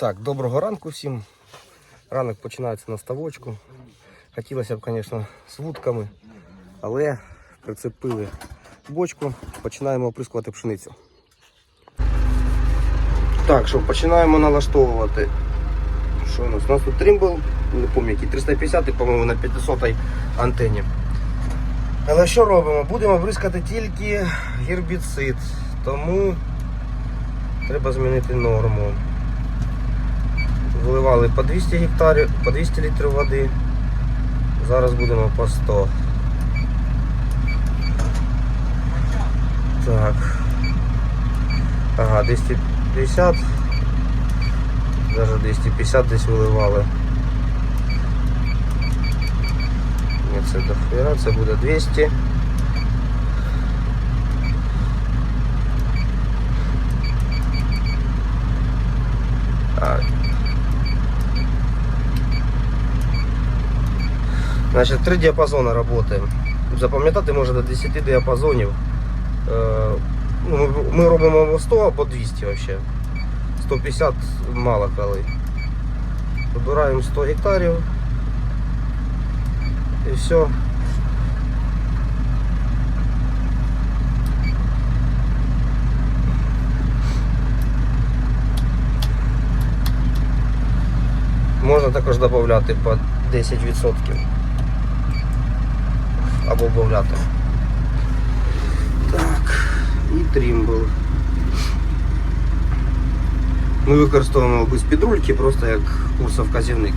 Так, доброго ранку всім. Ранок починається на ставочку. Хотілося б, звісно, з вудками, але прицепили бочку, починаємо оприскувати пшеницю. Так, що починаємо налаштовувати. Що у нас? У нас тут тримбл, не пам'ятаю, який 350, по-моєму, на 500 антенні. Але що робимо? Будемо бризкати тільки гербіцид, тому треба змінити норму. Виливали по 200 гектарів, по 200 літрів води. Зараз будемо по 100. Так. Ага, 250. Даже 250 десь виливали. Ні, це до хвера, це буде 200. Значить, три діапазони працюємо. Запам'ятати можна до 10 діапазонів. Ми робимо або 100 або 200 взагалі. 150 мало коли. Вибираємо 100 гектарів. І все. Можна також додати по 10% або вбавляти. Так, і трімбл. Ми використовуємо без підрульки, просто як курсовказівник.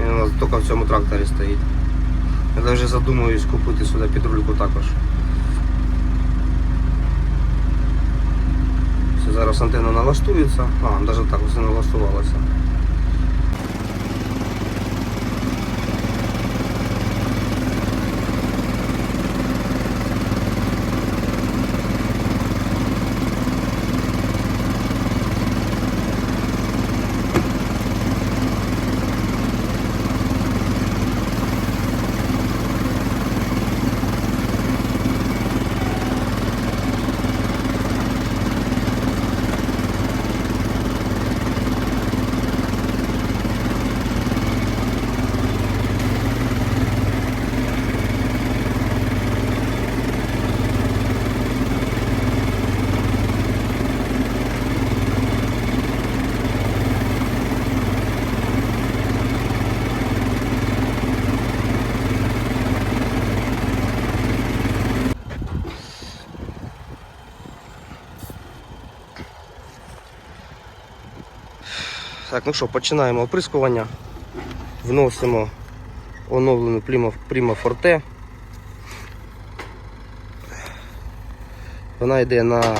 Він у нас тільки в цьому тракторі стоїть. Я вже задумуюсь купити сюди підрульку також. Все, зараз антенна налаштується. А, навіть так все налаштувалося. Так, ну що, починаємо оприскування. Вносимо оновлену Prima, Forte. Вона йде на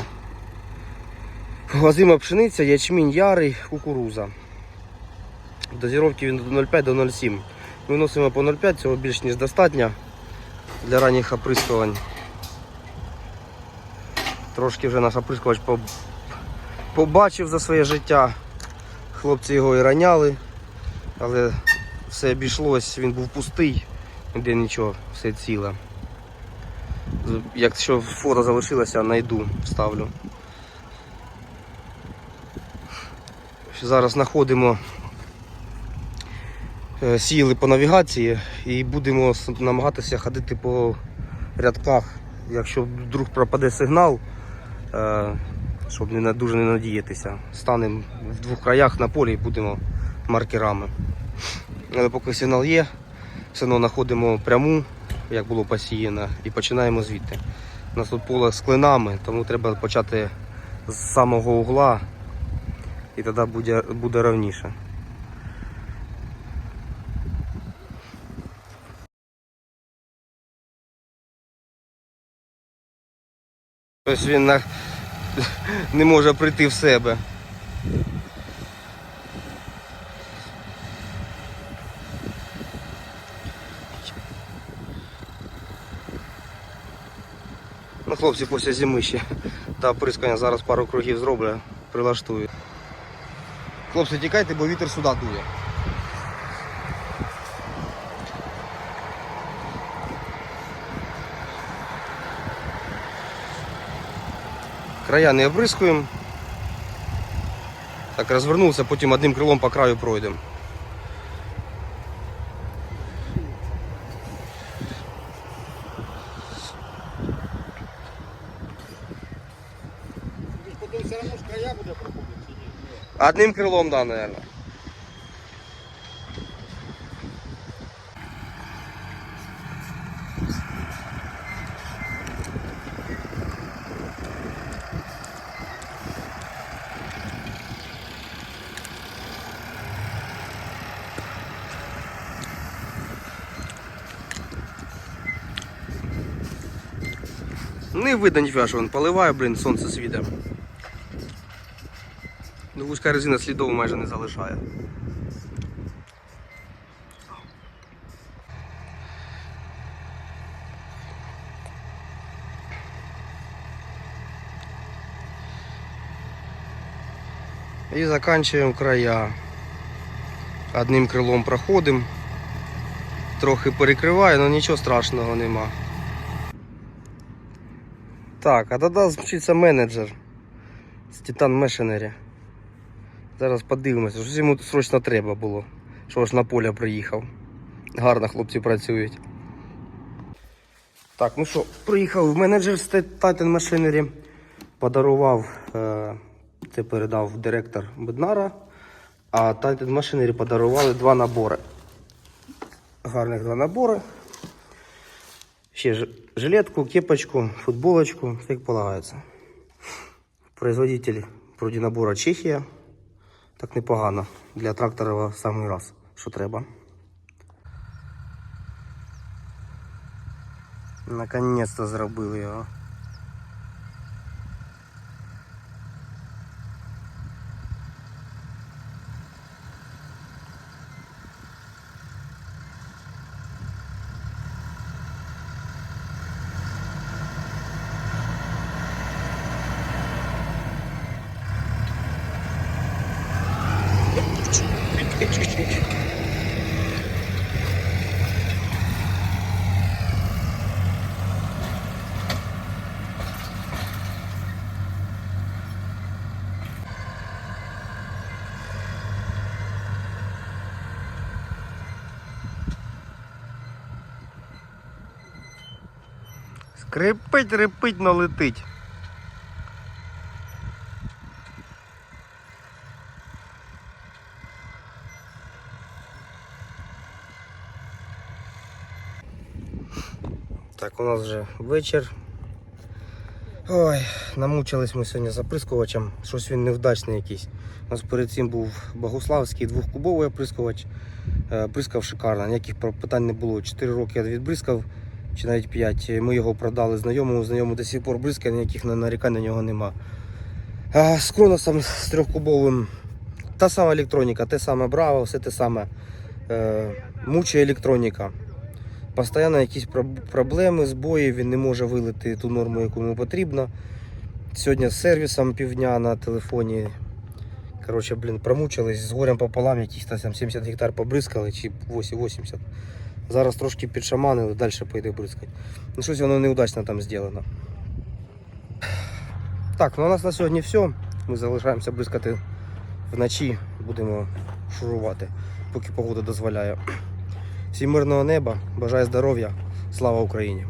глазима пшениця, ячмінь ярий, кукуруза. Дозіровки він до 0,5 до 0,7. Ми вносимо по 0,5, цього більш ніж достатньо для ранніх оприскувань. Трошки вже наш оприскувач побачив за своє життя. Хлопці його і раняли, але все обійшлось, він був пустий, ніде нічого, все ціле. Якщо фото залишилося, знайду, вставлю. Зараз знаходимо е, сіли по навігації і будемо намагатися ходити по рядках. Якщо вдруг пропаде сигнал, е, щоб не дуже не надіятися. Станемо в двох краях на полі і будемо маркерами. Але поки сигнал є, все одно знаходимо пряму, як було посіяно, і починаємо звідти. У нас тут поле з клинами, тому треба почати з самого угла і тоді буде, буде равніше. Ось він на... не може прийти в себе. Ну, хлопці після зими ще та оприскання зараз пару кругів зроблю, прилаштую. Хлопці, тікайте, бо вітер сюди дує. Края не обрискуємо. Так, розвернувся, потім одним крилом по краю пройдемо. Потім все одно ж края буде проходити чи ні? Одним крилом, да, наверное. Не видно ніфіга, що він поливає, блін, сонце світе. Ну, вузька резина слідов майже не залишає. І заканчуємо края. Одним крилом проходимо. Трохи перекриває, але нічого страшного нема. Так, а тоді звучиться менеджер з Titan Machinery. Зараз подивимося, що йому срочно треба було, що ж на поле приїхав. Гарно хлопці працюють. Так, ну що, приїхав в менеджер з Titan Machinery, подарував, е, це передав директор Беднара, а Titan Machinery подарували два набори. Гарних два набори. Ще жилетку, кепочку, футболочку, як полагається. Производитель вроді набора Чехія. Так непогано. Для трактора в самий раз, що треба. Наконець-то зробили його. Скрипить, репить, но летить. Так, у нас вже вечір. Ой, намучились ми сьогодні з оприскувачем. Щось він невдачний якийсь. У нас перед цим був Богуславський двохкубовий оприскувач. Е, Бризкав шикарно, ніяких питань не було. 4 роки я відбризкав, чи навіть 5. Ми його продали знайомому, знайомий до сих пор бризкає, ніяких нарікань на нього нема. А з Кроносом з трьохкубовим та сама електроніка, те саме Браво, все те саме. Е, мучає електроніка. Постоянно якісь проб- проблеми, збої, він не може вилити ту норму, яку йому потрібно. Сьогодні з сервісом півдня на телефоні. Коротше, блін, промучились з горем пополам, якісь там 70 гектар побризкали, чи 80. Зараз трошки підшаманили, далі поїде бризкати. Ну, щось воно неудачно там зроблено. Так, ну у нас на сьогодні все. Ми залишаємося бризкати вночі, будемо шурувати, поки погода дозволяє. Всім мирного неба, бажаю здоров'я, слава Україні!